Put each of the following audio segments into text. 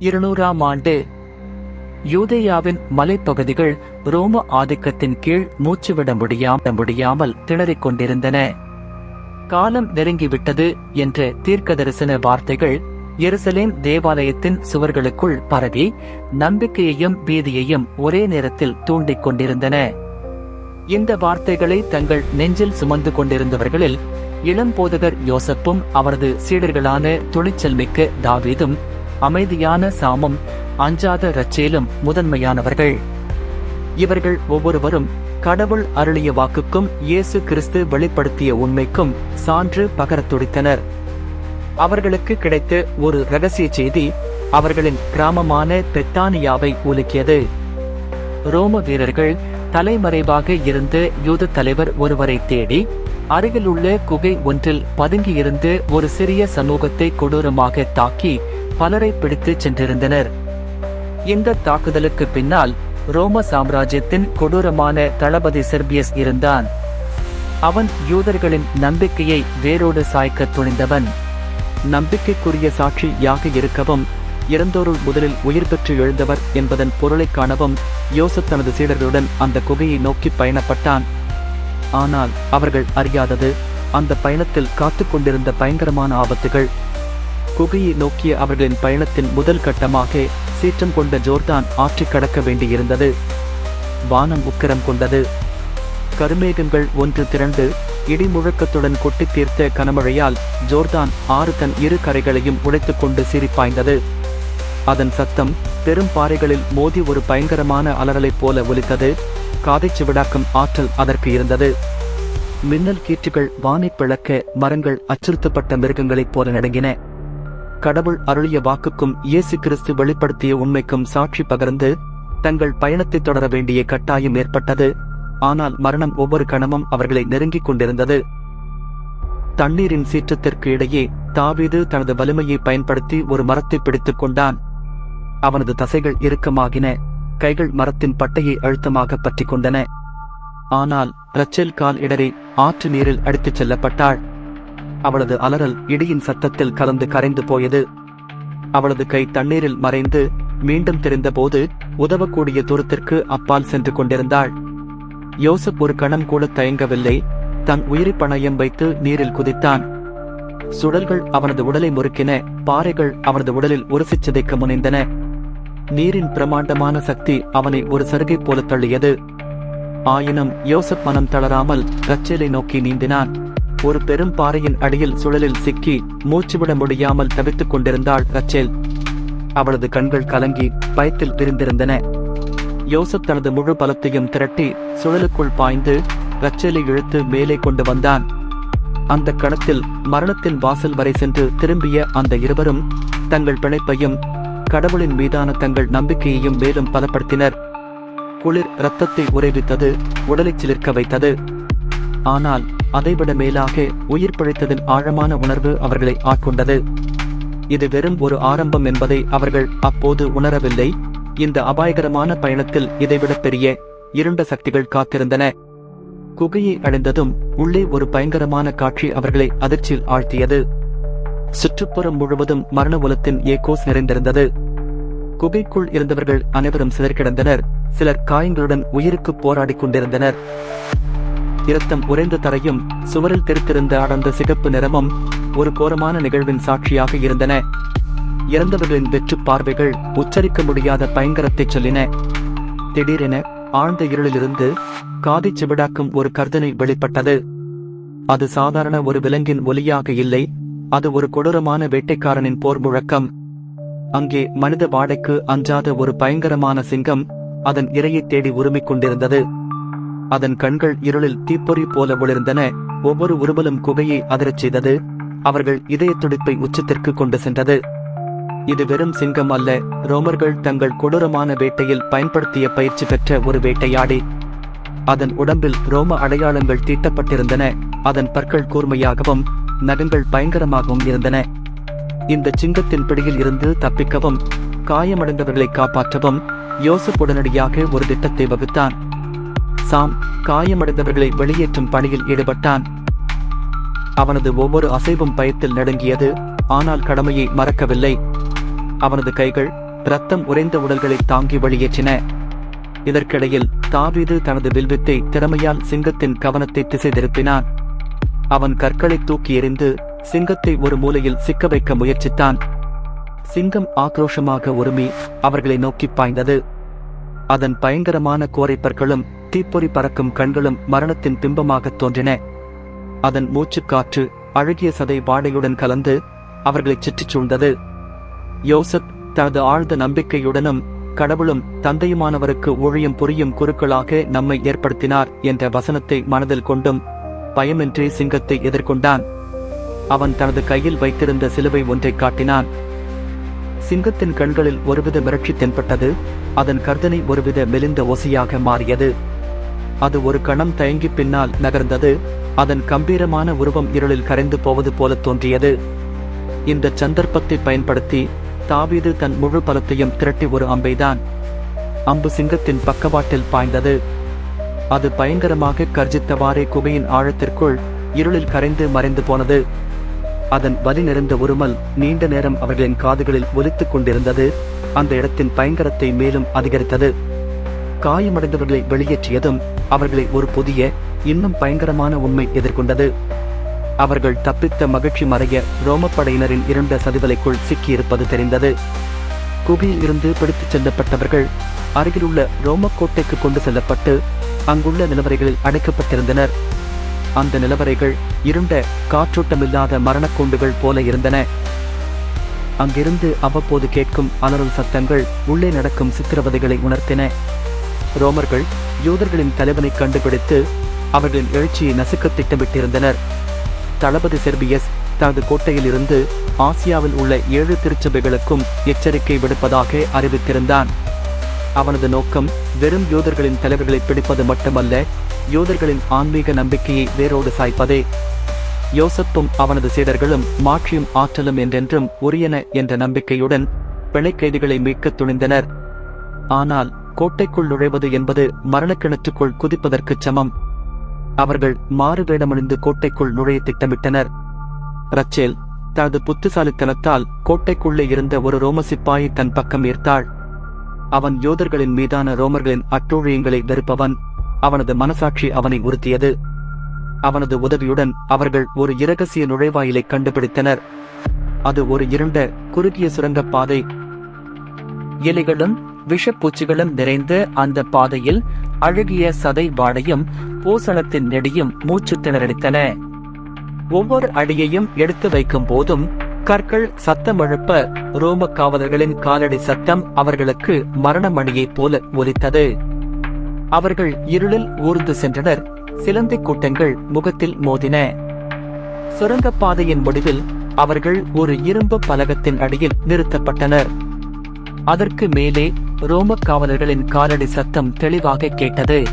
இருநூறாம் ஆண்டு. யூதேயாவின் மலைப்பகுதிகள் ரோம ஆதிக்கத்தின் கீழ் மூச்சுவிட முடியாம முடியாமல் திணறிக் கொண்டிருந்தன காலம் நெருங்கிவிட்டது என்ற தீர்க்கதரிசன வார்த்தைகள் எருசலேம் தேவாலயத்தின் சுவர்களுக்குள் பரவி நம்பிக்கையையும் பீதியையும் ஒரே நேரத்தில் தூண்டிக் கொண்டிருந்தன. இந்த வார்த்தைகளை தங்கள் நெஞ்சில் சுமந்து கொண்டிருந்தவர்களில் இளம்போதகர் யோசப்பும் அவரது சீடர்களான துணிச்சல் மிக்க தாவீதும் அமைதியான சாமும் அஞ்சாத ரச்சேலும் முதன்மையானவர்கள். இவர்கள் ஒவ்வொருவரும் கடவுள் அருளிய வாக்குக்கும் இயேசு கிறிஸ்து வெளிப்படுத்திய உண்மைக்கும் சான்று பகரத் துடித்தனர். அவர்களுக்கு கிடைத்த ஒரு ரகசிய செய்தி அவர்களின் கிராமமான பெத்தானியாவை உலுக்கியது. ரோம வீரர்கள் தலைமறைவாக இருந்த யூத தலைவர் ஒருவரை தேடி அருகில் உள்ள குகை ஒன்றில் பதுங்கியிருந்து ஒரு சிறிய சமூகத்தை கொடூரமாக தாக்கி பலரை பிடித்துச் சென்றிருந்தனர். இந்த தாக்குதலுக்கு பின்னால் ரோம சாம்ராஜ்யத்தின் கொடூரமான தளபதி செர்பியஸ் இருந்தான். அவன் யூதர்களின் நம்பிக்கையை வேரோடு சாய்க்க துணிந்தவன். நம்பிக்கைக்குரிய சாட்சி யாக இருக்கவும் இறந்தோருள் முதலில் உயிர் பெற்று எழுந்தவர் என்பதன் பொருளைக் காணவும் யோசப் தனது சீடர்களுடன் அந்த குகையை நோக்கி பயணப்பட்டான். ஆனால் அவர்கள் அறியாதது அந்த பயணத்தில் காத்து கொண்டிருந்த பயங்கரமான ஆபத்துகள் குகையை நோக்கிய அவர்களின் பயணத்தின் முதல் கட்டமாக சீற்றம் கொண்ட ஜோர்தான் ஆற்றி கடக்க வேண்டியிருந்தது. வானம் உக்கிரம் கொண்டது. கருமேகங்கள் ஒன்று திரண்டு இடி முழக்கத்துடன் கொட்டித் தீர்த்த கனமழையால் ஜோர்தான் ஆறு தன் இரு கரைகளையும் உடைத்துக் கொண்டு சிரிப்பாய்ந்தது அதன் சத்தம் பெரும் பாறைகளில் மோதி ஒரு பயங்கரமான அலறலைப் போல ஒலித்தது. காதை சிவிடாக்கும் ஆற்றல் அதற்கு இருந்தது. மின்னல் கீற்றுகள் வானைப் பிளக்க மரங்கள் அச்சுறுத்தப்பட்ட மிருகங்களைப் போல நடுங்கின. கடவுள் அருளிய வாக்குக்கும் இயேசு கிறிஸ்து வெளிப்படுத்திய உண்மைக்கும் சாட்சி பகர்ந்து தங்கள் பயணத்தை தொடர வேண்டிய கட்டாயம் ஏற்பட்டது. ஆனால் மரணம் ஒவ்வொரு கணமும் அவர்களை நெருங்கிக் கொண்டிருந்தது. தண்ணீரின் சீற்றத்திற்கு இடையே தாவீது தனது வலிமையை பயன்படுத்தி ஒரு மரத்தை பிடித்துக் கொண்டான். அவனது தசைகள் இறுக்கமாகின. கைகள் மரத்தின் பட்டையை அழுத்தமாக பற்றிக் கொண்டன. ஆனால் ரச்சல் கால் இடறி ஆற்று நீரில் அடித்துச் செல்லப்பட்டாள். அவளது அலறல் இடியின் சத்தத்தில் கலந்து கரைந்து போயது. அவளது கை தண்ணீரில் மறைந்து மீண்டும் தெரிந்தபோது உதவக்கூடிய தூரத்திற்கு அப்பால் சென்று கொண்டிருந்தாள். யோசப் ஒரு கணம் கூட தயங்கவில்லை. தன் உயிரி பணயம் வைத்து நீரில் குதித்தான். சுடல்கள் அவனது உடலை முறுக்கின. பாறைகள் அவனது உடலில் உரசி சிதைக்க முனைந்தன. நீரின் பிரமாண்டமான சக்தி அவனை ஒரு சருகை போல தள்ளியது. ஆயினும் யோசப் மனம் தளராமல் கச்சேலை நோக்கி நீந்தினான். ஒரு பெரும் பாறையின் அடியில் சுழலில் சிக்கி மூச்சுவிட முடியாமல் தவித்துக் கொண்டிருந்தாள் ரச்சேல். அவளது கண்கள் கலங்கி பயத்தில் பிரிந்திருந்தன யோசப் தனது முழு பலத்தையும் திரட்டி சுழலுக்குள் பாய்ந்து ரச்சேலை இழுத்து மேலே கொண்டு வந்தான். அந்த கணத்தில் மரணத்தின் வாசல் வரை சென்று திரும்பிய அந்த இருவரும் தங்கள் பிணைப்பையும் கடவுளின் மீதான தங்கள் நம்பிக்கையையும் மேலும் பலப்படுத்தினர். குளிர் இரத்தத்தை உறைவித்தது உடலை சிலிர்க்க வைத்தது. ஆனால் அதைவிட மேலாக உயிர் பிழைத்ததின் ஆழமான உணர்வு அவர்களை ஆட்கொண்டது. இது வெறும் ஒரு ஆரம்பம் என்பதை அவர்கள் அப்போது உணரவில்லை. இந்த அபாயகரமான பயணத்தில் இதைவிட பெரிய இருண்ட சக்திகள் காத்திருந்தன. குகையை அடைந்ததும் உள்ளே ஒரு பயங்கரமான காட்சி அவர்களை அதிர்ச்சியில் ஆழ்த்தியது. சுற்றுப்புறம் முழுவதும் மரண உலத்தின் ஏகோஸ் நிறைந்திருந்தது. குகைக்குள் இருந்தவர்கள் அனைவரும் சிதறிக்கிடந்தனர். சிலர் காயங்களுடன் உயிருக்கு போராடிக் கொண்டிருந்தனர். இரத்தம் உறைந்த தரையும் சுவரில் தெரித்திருந்த அடர்ந்த சிகப்பு நிறமும் ஒரு கோரமான நிகழ்வின் சாட்சியாக இருந்தன. இறந்தவர்களின் வெற்று பார்வைகள் உச்சரிக்க முடியாத பயங்கரத்தைச் சொல்லின. திடீரென ஆழ்ந்த இருளிலிருந்து காதைச் செவிடாக்கும் ஒரு கர்தனை வெளிப்பட்டது. அது சாதாரண ஒரு விலங்கின் ஒலியாக இல்லை அது ஒரு கொடூரமான வேட்டைக்காரனின் போர் முழக்கம். அங்கே மனித வாடைக்கு அஞ்சாத ஒரு பயங்கரமான சிங்கம் அதன் இரையைத் தேடி உரிமை கொண்டிருந்தது. அதன் கண்கள் இருளில் தீப்பொறி போல ஒளிர்ந்தன ஒவ்வொரு உருவலும் குகையை அதிரச் செய்தது. அவர்கள் இதய துடிப்பை உச்சத்திற்கு கொண்டு சென்றது. இது வெறும் சிங்கம் அல்ல. ரோமர்கள் தங்கள் கொடூரமான வேட்டையில் பயன்படுத்திய பயிற்சி பெற்ற ஒரு வேட்டையாடி. அதன் உடம்பில் ரோம அடையாளங்கள் தீட்டப்பட்டிருந்தன. அதன் பற்கள் கூர்மையாகவும் நகங்கள் பயங்கரமாகவும் இருந்தன. இந்த சிங்கத்தின் பிடியில் இருந்து தப்பிக்கவும் காயமடைந்தவர்களை காப்பாற்றவும் யோசப் உடனடியாக ஒரு திட்டத்தை வகுத்தான். சாம் காயமடைந்தவர்களை வெளியேற்றும் பணியில் ஈடுபட்டான். அவனது ஒவ்வொரு அசைவும் பயத்தில் நடுங்கியது ஆனால் கடமையை மறக்கவில்லை. அவனது கைகள் ரத்தம் உறைந்த உடல்களை தாங்கி வெளியேற்றின. இதற்கிடையில் தாவீது தனது வில்வித்தை திறமையால் சிங்கத்தின் கவனத்தை திசை திருப்பினான் அவன் கற்களை தூக்கி எறிந்து சிங்கத்தை ஒரு மூலையில் சிக்க வைக்க முயற்சித்தான். சிங்கம் ஆக்ரோஷமாக உருமி அவர்களை நோக்கி பாய்ந்தது. அதன் பயங்கரமான கோரைப்பற்களும் தீப்பொறி பறக்கும் கண்களும் மரணத்தின் பிம்பமாகத் தோன்றின. அதன் மூச்சுக்காற்று அழகிய சதை வாடையுடன் கலந்து அவர்களைச் சுற்றிச் சூழ்ந்தது. யோசப் தனது ஆழ்ந்த நம்பிக்கையுடனும் கடவுளும் தந்தையுமானவருக்கு ஊழியம் புரியும் குருக்களாக நம்மை ஏற்படுத்தினார் என்ற வசனத்தை மனதில் கொண்டும் பயமின்றி சிங்கத்தை எதிர்கொண்டான். அவன் தனது கையில் வைத்திருந்த சிலுவை ஒன்றை காட்டினான். சிங்கத்தின் கண்களில் ஒருவித மிரட்சி தென்பட்டது அதன் கர்தனை ஒருவித மெலிந்த ஒசையாக மாறியது. அது ஒரு கணம் தயங்கி பின்னால் நகர்ந்தது. அதன் கம்பீரமான உருவம் இருளில் கரைந்து போவது போல தோன்றியது. இந்த சந்தர்ப்பத்தை பயன்படுத்தி தாவீது தன் முழு பலத்தையும் திரட்டி ஒரு அம்பைதான். அம்பு சிங்கத்தின் பக்கவாட்டில் பாய்ந்தது. அது பயங்கரமாக கர்ஜித்தவாறே குகையின் ஆழத்திற்குள் இருளில் கரைந்து மறைந்து போனது. அதன் வலி நிறைந்த உருமல் நீண்ட நேரம் அவர்களின் காதுகளில் ஒலித்துக் கொண்டிருந்தது. அந்த இடத்தின் பயங்கரத்தை மேலும் அதிகரித்தது. காயமடைந்தவர்களை வெளியேற்றியதும் அவர்களை ஒரு புதிய இன்னும் பயங்கரமான உண்மை எதிர்கொண்டது. அவர்கள் தப்பித்த மகிழ்ச்சி மறைய ரோமப்படையினரின் இருண்ட சதிவலைக்குள் சிக்கியிருப்பது தெரிந்தது. குகையில் இருந்து பிடித்துச் செல்லப்பட்டவர்கள் அருகிலுள்ள ரோமக்கோட்டைக்கு கொண்டு செல்லப்பட்டு அங்குள்ள நிலவரைகளில் அடைக்கப்பட்டிருந்தனர். அந்த நிலவரைகள் இருண்ட காற்றோட்டமில்லாத மரணக்கூண்டுகள் போல இருந்தன. அங்கிருந்து அவ்வப்போது கேட்கும் அலறும் சத்தங்கள் உள்ளே நடக்கும் சித்திரவதைகளை உணர்த்தின. ரோமர்கள் யூதர்களின் தலைவனை கண்டுபிடித்து அவர்களின் எழுச்சியை நசுக்க திட்டமிட்டிருந்தனர். தளபதி செர்பியஸ் தனது கோட்டையில் இருந்து ஆசியாவில் உள்ள ஏழு திருச்சபைகளுக்கும் எச்சரிக்கை விடுப்பதாக அறிவித்திருந்தான். அவனது நோக்கம் வெறும் யூதர்களின் தலைவர்களை பிடிப்பது மட்டுமல்ல யூதர்களின் ஆன்மீக நம்பிக்கையை வேரோடு சாய்ப்பதே. யோசப்பும் அவனது சீடர்களும் மாற்றியும் ஆற்றலும் என்றென்றும் உரியன என்ற நம்பிக்கையுடன் பிணைக்கைதிகளை மீட்க மீட்கத் துணிந்தனர். ஆனால் கோட்டைக்குள் நுழைவது என்பது மரணக்கிணற்றுக்குள் குதிப்பதற்குச் சமம். அவர்கள் மாறு வேடமணிந்து கோட்டைக்குள் நுழைய திட்டமிட்டனர். ரச்சேல் தனது புத்திசாலித்தனத்தால் கோட்டைக்குள்ளே இருந்த ஒரு ரோம சிப்பாயை தன் பக்கம் ஈர்த்தாள் அவன் யோதர்களின் மீதான ரோமர்களின் அட்டூழியங்களை வெறுப்பவன். அவனது மனசாட்சி அவனை உறுத்தியது. அவனது உதவியுடன் அவர்கள் ஒரு இரகசிய நுழைவாயிலை கண்டுபிடித்தனர். அது ஒரு இருண்ட குறுகிய சுரங்கப் எலிகளும் விஷப்பூச்சிகளும் நிறைந்த அந்த பாதையில் அழகிய சதை வாடையும் பூசணத்தின் நெடியும் மூச்சு திணறடித்தன. ஒவ்வொரு அடியையும் எடுத்து வைக்கும் போதும் கற்கள் சத்தம் எழுப்ப ரோம காவலர்களின் காலடி சத்தம் அவர்களுக்கு மரணமணியைப் போல ஒலித்தது. அவர்கள் இருளில் ஊர்ந்து சென்றனர் சிலந்தி கூட்டங்கள் முகத்தில் மோதின. சுரங்கப்பாதையின் முடிவில் அவர்கள் ஒரு இரும்பு பலகத்தின் அடியில் நிறுத்தப்பட்டனர். அதற்கு மேலே ரோம காவலர்களின் காலடி சத்தம் தெளிவாக கேட்டது.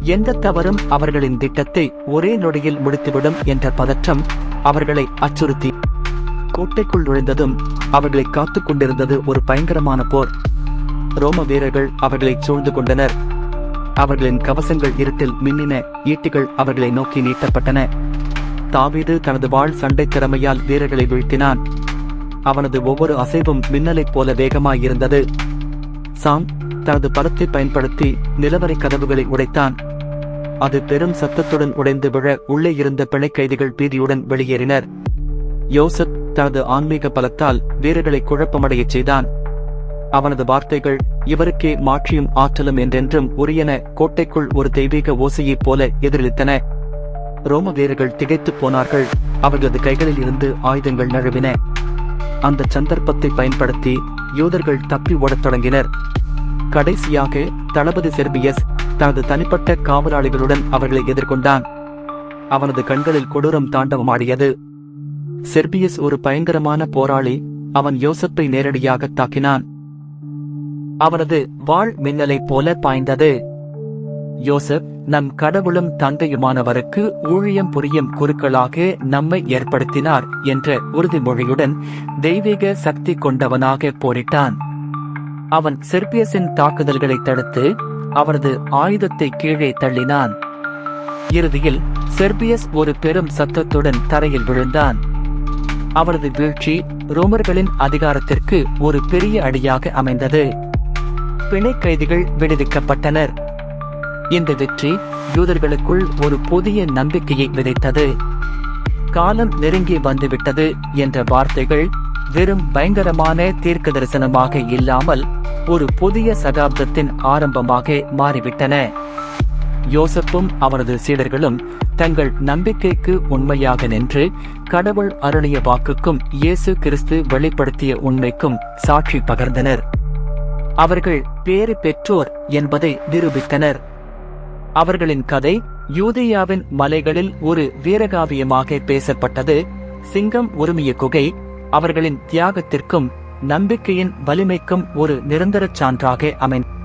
எந்த தவறும் அவர்களின் திட்டத்தை ஒரே நொடியில் முடித்துவிடும் என்ற பதற்றம் அவர்களை அச்சுறுத்தி. கோட்டைக்குள் நுழைந்ததும் அவர்களை காத்துக் கொண்டிருந்தது ஒரு பயங்கரமான போர். ரோம வீரர்கள் அவர்களை சூழ்ந்து கொண்டனர். அவர்களின் கவசங்கள் இருட்டில் மின்னின ஈட்டிகள் அவர்களை நோக்கி நீட்டப்பட்டன. தாவீது தனது வாழ் சண்டை திறமையால் வீரர்களை வீழ்த்தினான். அவனது ஒவ்வொரு அசைவும் மின்னலைப் போல வேகமாயிருந்தது. சாம் தனது பலத்தை பயன்படுத்தி நிலவரை கதவுகளை உடைத்தான். அது பெரும் சத்தத்துடன் உடைந்து விழ உள்ளே இருந்த பிணைக் கைதிகள் பீதியுடன் வெளியேறினர். யோசப் தனது ஆன்மீக பலத்தால் வீரர்களை குழப்பமடையச் செய்தான். அவனது வார்த்தைகள் இவருக்கே மாற்றியும் ஆற்றலும் என்றென்றும் உரியன. கோட்டைக்குள் ஒரு தெய்வீக ஓசையைப் போல எதிரொலித்தன. ரோம வீரர்கள் திகைத்துப் போனார்கள். அவர்களது கைகளில் இருந்து ஆயுதங்கள் நழுவின. அந்த சந்தர்ப்பத்தை பயன்படுத்தி யூதர்கள் தப்பி ஓடத் தொடங்கினர். கடைசியாக தளபதி செர்பியஸ் தனது தனிப்பட்ட காவலாளிகளுடன் அவர்களை எதிர்கொண்டான். அவனது கண்களில் கொடூரம் தாண்டவமாடியது. செர்பியஸ் ஒரு பயங்கரமான போராளி அவன் யோசப்பை நேரடியாக தாக்கினான். அவனது வாழ் மின்னலைப் போல பாய்ந்தது. யோசப் நம் கடவுளும் தந்தையுமானவருக்கு ஊழியம் புரியும் குருக்களாக நம்மை ஏற்படுத்தினார் என்ற உறுதிமொழியுடன் தெய்வீக சக்தி கொண்டவனாக போரிட்டான். அவன் செர்பியஸின் தாக்குதல்களை தடுத்து அவரது ஆயுதத்தை கீழே தள்ளினான். இறுதியில் செர்பியஸ் ஒரு பெரும் சத்தத்துடன் தரையில் விழுந்தான். அவரது வீழ்ச்சி ரோமர்களின் அதிகாரத்திற்கு ஒரு பெரிய அடியாக அமைந்தது. பிணை கைதிகள் விடுவிக்கப்பட்டனர். இந்த வெற்றி யூதர்களுக்குள் ஒரு புதிய நம்பிக்கையை விதைத்தது. காலம் நெருங்கி வந்துவிட்டது என்ற வார்த்தைகள் வெறும் பயங்கரமான தீர்க்க தரிசனமாக இல்லாமல் ஒரு புதிய சகாப்தத்தின் ஆரம்பமாக மாறிவிட்டன. யோசப்பும் அவரது சீடர்களும் தங்கள் நம்பிக்கைக்கு உண்மையாக நின்று கடவுள் அருளிய வாக்குக்கும் இயேசு கிறிஸ்து வெளிப்படுத்திய உண்மைக்கும் சாட்சி பகர்ந்தனர். அவர்கள் பேறு பெற்றோர் என்பதை நிரூபித்தனர். அவர்களின் கதை யூதேயாவின் மலைகளில் ஒரு வீரகாவியமாக பேசப்பட்டது. சிங்கம் உரிமைய குகை அவர்களின் தியாகத்திற்கும் நம்பிக்கையின் வலிமைக்கும் ஒரு நிரந்தர சான்றாக அமைந்தது.